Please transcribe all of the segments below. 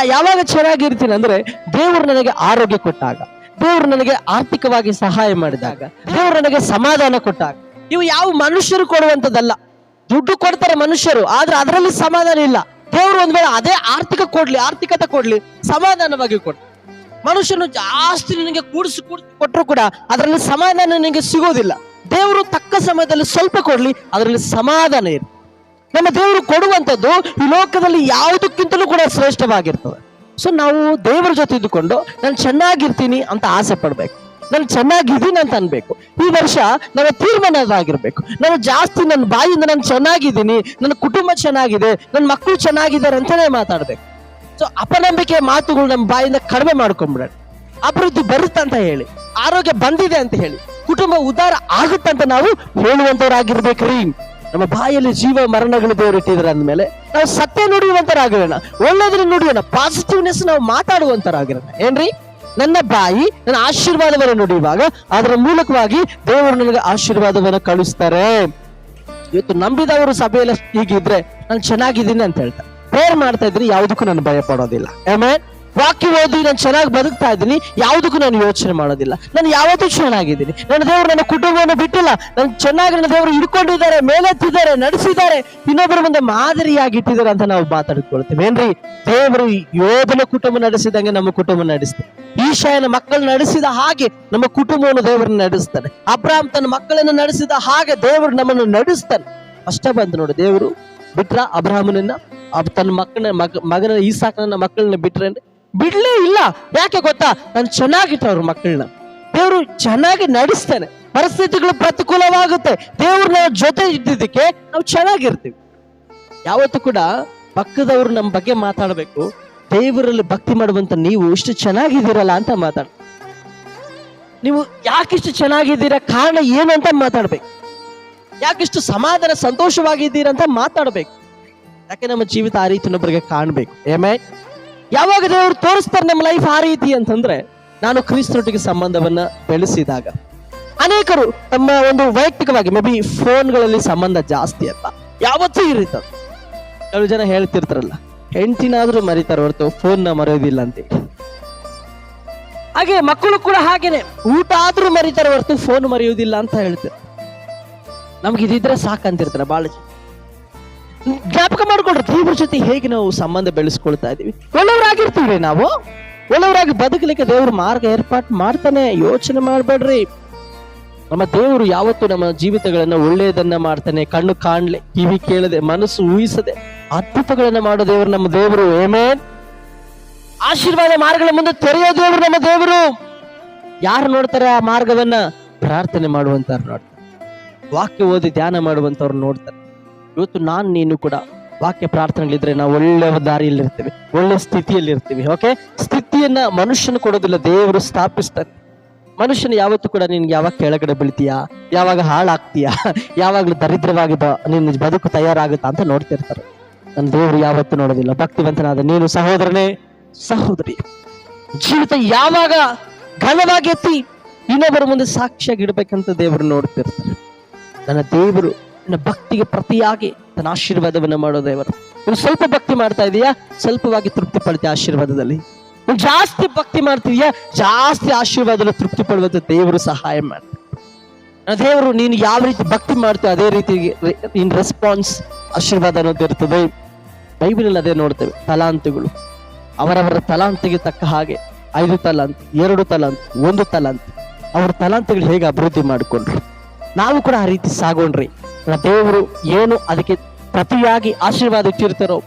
ಯಾ- ಯಾವಾಗ ಚೆನ್ನಾಗಿರ್ತೀನಿ ಅಂದ್ರೆ ದೇವರು ನನಗೆ ಆರೋಗ್ಯ ಕೊಟ್ಟಾಗ, ದೇವರು ನನಗೆ ಆರ್ಥಿಕವಾಗಿ ಸಹಾಯ ಮಾಡಿದಾಗ, ದೇವರು ನನಗೆ ಸಮಾಧಾನ ಕೊಟ್ಟಾಗ. ಇವು ಯಾವ ಮನುಷ್ಯರು ಕೊಡುವಂತದ್ದಲ್ಲ ದುಡ್ಡು ಕೊಡ್ತಾರೆ ಮನುಷ್ಯರು, ಆದ್ರೆ ಅದರಲ್ಲಿ ಸಮಾಧಾನ ಇಲ್ಲ. ದೇವರು ಒಂದ್ ವೇಳೆ ಅದೇ ಆರ್ಥಿಕ ಕೊಡ್ಲಿ, ಆರ್ಥಿಕತೆ ಕೊಡ್ಲಿ, ಸಮಾಧಾನವಾಗಿ ಕೊಡ್ಲಿ ಮನುಷ್ಯನು ಜಾಸ್ತಿ ನಿನಗೆ ಕೂಡಿಸಿ ಕೊಟ್ಟರು ಕೂಡ ಅದರಲ್ಲಿ ಸಮಾಧಾನ ನಿನಗೆ ಸಿಗೋದಿಲ್ಲ. ದೇವರು ತಕ್ಕ ಸಮಯದಲ್ಲಿ ಸ್ವಲ್ಪ ಕೊಡ್ಲಿ, ಅದರಲ್ಲಿ ಸಮಾಧಾನ ಇರುತ್ತೆ ನಮ್ಮ ದೇವರು ಕೊಡುವಂಥದ್ದು ಈ ಲೋಕದಲ್ಲಿ ಯಾವುದಕ್ಕಿಂತಲೂ ಕೂಡ ಶ್ರೇಷ್ಠವಾಗಿರ್ತದೆ. ಸೊ ನಾವು ದೇವರ ಜೊತೆ ಇದ್ದುಕೊಂಡು ನಾನು ಚೆನ್ನಾಗಿರ್ತೀನಿ ಅಂತ ಆಸೆ ಪಡ್ಬೇಕು. ನಾನು ಚೆನ್ನಾಗಿದ್ದೀನಿ ಅಂತ ಅನ್ಬೇಕು. ಈ ವರ್ಷ ನನ್ನ ತೀರ್ಮಾನದಾಗಿರ್ಬೇಕು. ನಾನು ಜಾಸ್ತಿ ನನ್ನ ಬಾಯಿಂದ ನಾನು ಚೆನ್ನಾಗಿದ್ದೀನಿ, ನನ್ನ ಕುಟುಂಬ ಚೆನ್ನಾಗಿದೆ, ನನ್ನ ಮಕ್ಕಳು ಚೆನ್ನಾಗಿದ್ದಾರೆ ಅಂತಾನೆ ಮಾತಾಡ್ಬೇಕು. ಸೊ ಅಪನಂಬಿಕೆಯ ಮಾತುಗಳು ನಮ್ಮ ಬಾಯಿಂದ ಕಡಿಮೆ ಮಾಡ್ಕೊಂಡ್ಬಿಡೋಣ ಅಭಿವೃದ್ಧಿ ಬರುತ್ತಂತ ಹೇಳಿ, ಆರೋಗ್ಯ ಬಂದಿದೆ ಅಂತ ಹೇಳಿ, ಕುಟುಂಬ ಉದ್ಧಾರ ಆಗುತ್ತಂತ ನಾವು ಹೇಳುವಂತವ್ರಾಗಿರ್ಬೇಕ್ರಿ ನಮ್ಮ ಬಾಯಲ್ಲಿ ಜೀವ ಮರಣಗಳು ದೇವರು ಅಂದಮೇಲೆ ನಾವು ಸತ್ಯ ನುಡಿಯುವಂತರಾಗಿರೋಣ. ಒಳ್ಳೆದ್ರ ನುಡಿಯೋಣ. ಪಾಸಿಟಿವ್ನೆಸ್ ನಾವು ಮಾತಾಡುವಂತರಾಗಿರೋಣ. ಏನ್ರಿ? ನನ್ನ ಬಾಯಿ ನನ್ನ ಆಶೀರ್ವಾದವನ್ನು ನುಡಿಯುವಾಗ ಅದರ ಮೂಲಕವಾಗಿ ದೇವರು ನನಗೆ ಆಶೀರ್ವಾದವನ್ನು ಕಳಿಸ್ತಾರೆ ಇವತ್ತು ನಂಬಿದವರು ಸಭೆಯಲ್ಲಿ ಹೀಗಿದ್ರೆ ನಾನು ಚೆನ್ನಾಗಿದ್ದೀನಿ ಅಂತ ಹೇಳ್ತಾರೆ. ಪ್ರೇಯರ್ ಮಾಡ್ತಾ ಇದ್ರೆ ಯಾವುದಕ್ಕೂ ನಾನು ಭಯ ಪಡೋದಿಲ್ಲ ಆಮೇಲೆ ವಾಕ್ಯ ಓದಿ ನಾನು ಚೆನ್ನಾಗಿ ಬದುಕ್ತಾ ಇದ್ದೀನಿ, ಯಾವುದಕ್ಕೂ ನಾನು ಯೋಚನೆ ಮಾಡೋದಿಲ್ಲ. ನಾನು ಯಾವತ್ತೂ ಚೆನ್ನಾಗಿದ್ದೀನಿ ನನ್ನ ದೇವರು ನನ್ನ ಕುಟುಂಬವನ್ನು ಬಿಟ್ಟಿಲ್ಲ. ನಾನು ಚೆನ್ನಾಗಿ ನನ್ನ ದೇವರು ಹಿಡ್ಕೊಂಡಿದ್ದಾರೆ, ಮೇಲೆತ್ತಿದ್ದಾರೆ, ನಡೆಸಿದ್ದಾರೆ, ಇನ್ನೊಬ್ಬರ ಮುಂದೆ ಮಾದರಿಯಾಗಿ ಇಟ್ಟಿದ್ದಾರೆ ಅಂತ ನಾವು ಮಾತಾಡಿಕೊಳ್ತೇವೆ. ಏನ್ರಿ? ದೇವರು ಯೋಧನ ಕುಟುಂಬ ನಡೆಸಿದಂಗೆ ನಮ್ಮ ಕುಟುಂಬ ನಡೆಸ್ತಾರೆ ಈಶಾಯನ ಮಕ್ಕಳು ನಡೆಸಿದ ಹಾಗೆ ನಮ್ಮ ಕುಟುಂಬವನ್ನು ದೇವರನ್ನ ನಡೆಸ್ತಾನೆ. ಅಬ್ರಾಮ್ ತನ್ನ ಮಕ್ಕಳನ್ನು ನಡೆಸಿದ ಹಾಗೆ ದೇವರು ನಮ್ಮನ್ನು ನಡೆಸ್ತಾನೆ. ಅಷ್ಟ ಬಂತು ನೋಡಿ, ದೇವರು ಬಿಟ್ರ ಅಬ್ರಾಹ್ಮನನ್ನ, ಅಬ್- ತನ್ನ ಮಕ್ಕಳ ಮಗ, ಮಗನ ಈಸಾಕನ ಮಕ್ಕಳನ್ನ ಬಿಟ್ರೆ ಬಿಡ್ಲೇ ಇಲ್ಲ. ಯಾಕೆ ಗೊತ್ತಾ? ನಾನು ಚೆನ್ನಾಗಿಟ್ಟು ಅವ್ರ ಮಕ್ಕಳನ್ನ. ದೇವರು ಚೆನ್ನಾಗಿ ನಡೆಸ್ತಾನೆ. ಪರಿಸ್ಥಿತಿಗಳು ಪ್ರತಿಕೂಲವಾಗುತ್ತೆ. ದೇವ್ರು ಜೊತೆ ಇದ್ದಿದ್ದಕ್ಕೆ ನಾವು ಚೆನ್ನಾಗಿರ್ತೀವಿ. ಯಾವತ್ತೂ ಕೂಡ ಪಕ್ಕದವರು ನಮ್ಮ ಬಗ್ಗೆ ಮಾತಾಡಬೇಕು. ದೇವರಲ್ಲಿ ಭಕ್ತಿ ಮಾಡುವಂತ ನೀವು ಇಷ್ಟು ಚೆನ್ನಾಗಿದ್ದೀರಲ್ಲ ಅಂತ ಮಾತಾಡ್ ನೀವು ಯಾಕಿಷ್ಟು ಚೆನ್ನಾಗಿದ್ದೀರಾ, ಕಾರಣ ಏನು ಅಂತ ಮಾತಾಡ್ಬೇಕು. ಯಾಕಿಷ್ಟು ಸಮಾಧಾನ, ಸಂತೋಷವಾಗಿದ್ದೀರಾ ಅಂತ ಮಾತಾಡ್ಬೇಕು. ಯಾಕೆ ನಮ್ಮ ಜೀವಿತ ಆ ರೀತಿ ಇನ್ನೊಬ್ಬರಿಗೆ ಕಾಣ್ಬೇಕು. ಏಮೇ ಯಾವಾಗ ದೇವರು ತೋರಿಸ್ತಾರೆ ನಮ್ಮ ಲೈಫ್ ಆ ರೀತಿ ಅಂತಂದ್ರೆ ನಾನು ಕ್ರಿಸ್ತರೊಟ್ಟಿಗೆ ಸಂಬಂಧವನ್ನ ಬೆಳೆಸಿದಾಗ. ಅನೇಕರು ತಮ್ಮ ಒಂದು ವೈಯಕ್ತಿಕವಾಗಿ ಮೇ ಬಿ ಫೋನ್ಗಳಲ್ಲಿ ಸಂಬಂಧ ಜಾಸ್ತಿ ಅಂತ ಯಾವತ್ತೂ ಇರುತ್ತೆ ಕೆಲವು ಜನ ಹೇಳ್ತಿರ್ತಾರಲ್ಲ, ಹೆಂಡತಿನಾದ್ರೂ ಮರಿತಾರ ಹೊರತು ಫೋನ್ನ ಮರೆಯೋದಿಲ್ಲ ಅಂತೇಳಿ ಹಾಗೆ ಮಕ್ಕಳು ಕೂಡ ಹಾಗೇನೆ, ಊಟ ಆದ್ರೂ ಮರಿತಾರೆ ಹೊರತು ಫೋನ್ ಮರೆಯೋದಿಲ್ಲ ಅಂತ ಹೇಳ್ತಾರೆ ನಮ್ಗೆ ಇದಿದ್ರೆ ಸಾಕಂತಿರ್ತಾರೆ ಬಹಳ ಜನ ಜ್ಞಾಪಕ ಮಾಡ್ಕೊಳ್ರಿ ದೇವ್ರ ಜೊತೆ ಹೇಗೆ ನಾವು ಸಂಬಂಧ ಬೆಳೆಸ್ಕೊಳ್ತಾ ಇದೀವಿ ಒಳ್ಳೆಯವರಾಗಿರ್ತೀವಿ ನಾವು. ಒಳ್ಳೆಯವರಾಗಿ ಬದುಕಲಿಕ್ಕೆ ದೇವ್ರ ಮಾರ್ಗ ಏರ್ಪಾಟ್ ಮಾಡ್ತಾನೆ, ಯೋಚನೆ ಮಾಡ್ಬೇಡ್ರಿ. ನಮ್ಮ ದೇವರು ಯಾವತ್ತು ನಮ್ಮ ಜೀವಿತಗಳನ್ನ ಒಳ್ಳೆಯದನ್ನ ಮಾಡ್ತಾನೆ, ಕಣ್ಣು ಕಾಣ್ಲೆ, ಕಿವಿ ಕೇಳದೆ, ಮನಸ್ಸು ಊಹಿಸದೆ ಅದ್ಭುತಗಳನ್ನ ಮಾಡೋ ದೇವರು ನಮ್ಮ ದೇವರು. ಏಮೇನ್ ಆಶೀರ್ವಾದ ಮಾರ್ಗಗಳ ಮುಂದೆ ತೆರೆಯೋ ದೇವರು ನಮ್ಮ ದೇವರು. ಯಾರು ನೋಡ್ತಾರೆ ಆ ಮಾರ್ಗವನ್ನ? ಪ್ರಾರ್ಥನೆ ಮಾಡುವಂತಾರು ನೋಡ್ತಾರೆ. ವಾಕ್ಯ ಓದಿ ಧ್ಯಾನ ಮಾಡುವಂತವ್ರು ನೋಡ್ತಾರೆ. ಇವತ್ತು ನಾನು, ನೀನು ಕೂಡ ವಾಕ್ಯ ಪ್ರಾರ್ಥನೆಗಳಿದ್ರೆ ನಾವು ಒಳ್ಳೆ ದಾರಿಯಲ್ಲಿ ಇರ್ತೇವೆ ಒಳ್ಳೆ ಸ್ಥಿತಿಯಲ್ಲಿ ಇರ್ತೀವಿ ಓಕೆ ಸ್ಥಿತಿಯನ್ನ ಮನುಷ್ಯನ ಕೊಡೋದಿಲ್ಲ, ದೇವರು ಸ್ಥಾಪಿಸ್ತಾರೆ ಮನುಷ್ಯನ ಯಾವತ್ತು ಕೂಡ ನಿನ್ಗೆ ಯಾವಾಗ ಕೆಳಗಡೆ ಬೀಳ್ತೀಯಾ, ಯಾವಾಗ ಹಾಳಾಗ್ತೀಯಾ, ಯಾವಾಗ್ಲೂ ದರಿದ್ರವಾಗಿ ಬ, ನಿನ್ನ ಬದುಕು ತಯಾರಾಗುತ್ತಾ ಅಂತ ನೋಡ್ತಿರ್ತಾರೆ. ನನ್ನ ದೇವರು ಯಾವತ್ತು ನೋಡೋದಿಲ್ಲ, ಭಕ್ತಿವಂತನಾದ ನೀನು ಸಹೋದರನೇ, ಸಹೋದರಿ. ಜೀವಿತ ಯಾವಾಗ ಘನವಾಗಿ ಎತ್ತಿ ಇನ್ನೊಬ್ಬರ ಮುಂದೆ ಸಾಕ್ಷಿಯಾಗಿ ಇಡ್ಬೇಕಂತ ದೇವರು ನೋಡ್ತಿರ್ತಾರೆ. ನನ್ನ ದೇವರು ನನ್ನ ಭಕ್ತಿಗೆ ಪ್ರತಿಯಾಗಿ ತನ್ನ ಆಶೀರ್ವಾದವನ್ನು ಮಾಡೋ ದೇವರು. ನೀನು ಸ್ವಲ್ಪ ಭಕ್ತಿ ಮಾಡ್ತಾ ಇದೀಯಾ? ಸ್ವಲ್ಪವಾಗಿ ತೃಪ್ತಿ ಪಡುತ್ತೆ ಆಶೀರ್ವಾದದಲ್ಲಿ. ನೀವು ಜಾಸ್ತಿ ಭಕ್ತಿ ಮಾಡ್ತಿದೆಯಾ? ಜಾಸ್ತಿ ಆಶೀರ್ವಾದದಲ್ಲಿ ತೃಪ್ತಿ ಪಡುವಂತ ದೇವರು ಸಹಾಯ ಮಾಡ್ತಾರೆ ದೇವರು ನೀನು ಯಾವ ರೀತಿ ಭಕ್ತಿ ಮಾಡ್ತೀವಿ ಅದೇ ರೀತಿ ಇನ್ ರೆಸ್ಪಾನ್ಸ್ ಆಶೀರ್ವಾದ ಅನ್ನೋದು ಇರ್ತದೆ. ಬೈಬಲಲ್ಲಿ ಅದೇ ನೋಡ್ತೇವೆ, ತಲಾಂತುಗಳು. ಅವರವರ ತಲಾಂತಿಗೆ ತಕ್ಕ ಹಾಗೆ ಐದು ತಲಾಂತ್, ಎರಡು ತಲಾಂತ್, ಒಂದು ತಲಾಂತ್. ಅವರ ತಲಾಂತಗಳು ಹೇಗೆ ಅಭಿವೃದ್ಧಿ ಮಾಡಿಕೊಂಡ್ರು? ನಾವು ಕೂಡ ಆ ರೀತಿ ಸಾಗೋಣ್ರಿ. ದೇವರು ಏನು ಅದಕ್ಕೆ ಪ್ರತಿಯಾಗಿ ಆಶೀರ್ವಾದ ಇಟ್ಟಿರ್ತಾರೋ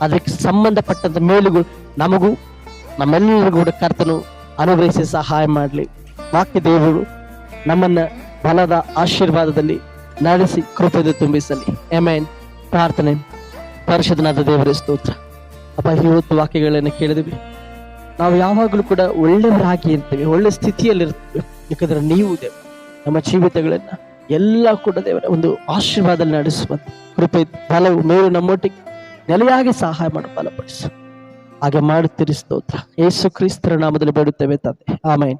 ಅದಕ್ಕೆ ಸಂಬಂಧಪಟ್ಟಂತ ಮೇಲುಗಳು ನಮಗೂ ನಮ್ಮೆಲ್ಲರಿಗೂ ಕೂಡ ಕರ್ತನು ಅನುಗ್ರಹಿಸಿ ಸಹಾಯ ಮಾಡಲಿ. ವಾಕ್ಯ ದೇವರು ನಮ್ಮನ್ನ ಬಲದ ಆಶೀರ್ವಾದದಲ್ಲಿ ನಡೆಸಿ ಕೃಪೆದು ತುಂಬಿಸಲಿ. ಎಮೇನ್ ಪ್ರಾರ್ಥನೆ. ಪರಿಷದನಾದ ದೇವರ ಸ್ತೋತ್ರ. ಅಪ್ಪ ಇವತ್ತು ವಾಕ್ಯಗಳನ್ನು ಕೇಳಿದ್ವಿ. ನಾವು ಯಾವಾಗಲೂ ಕೂಡ ಒಳ್ಳೆಯವರಾಗಿ ಇರ್ತೇವೆ, ಒಳ್ಳೆ ಸ್ಥಿತಿಯಲ್ಲಿ ಇರ್ತೀವಿ ಯಾಕಂದ್ರೆ ನೀವು ದೇವ, ನಮ್ಮ ಜೀವಿತಗಳನ್ನ ಎಲ್ಲ ಕೂಡ ದೇವರ ಒಂದು ಆಶೀರ್ವಾದ ನಡೆಸುವಂತ ಕೃಪೆ, ಬಲವು ಮೇಲು ನಮ್ಮೊಟ್ಟಿಗೆ ನೆಲೆಯಾಗಿ ಸಹಾಯ ಮಾಡಿ, ಬಲಪಡಿಸು. ಹಾಗೆ ಮಾಡುತ್ತಿರಿ ಸ್ತೋತ್ರ. ಯೇಸು ಕ್ರಿಸ್ತರ ನಾಮದಲ್ಲಿ ಬೇಡುತ್ತೇವೆ ತಂದೆ. ಆಮೇನ್.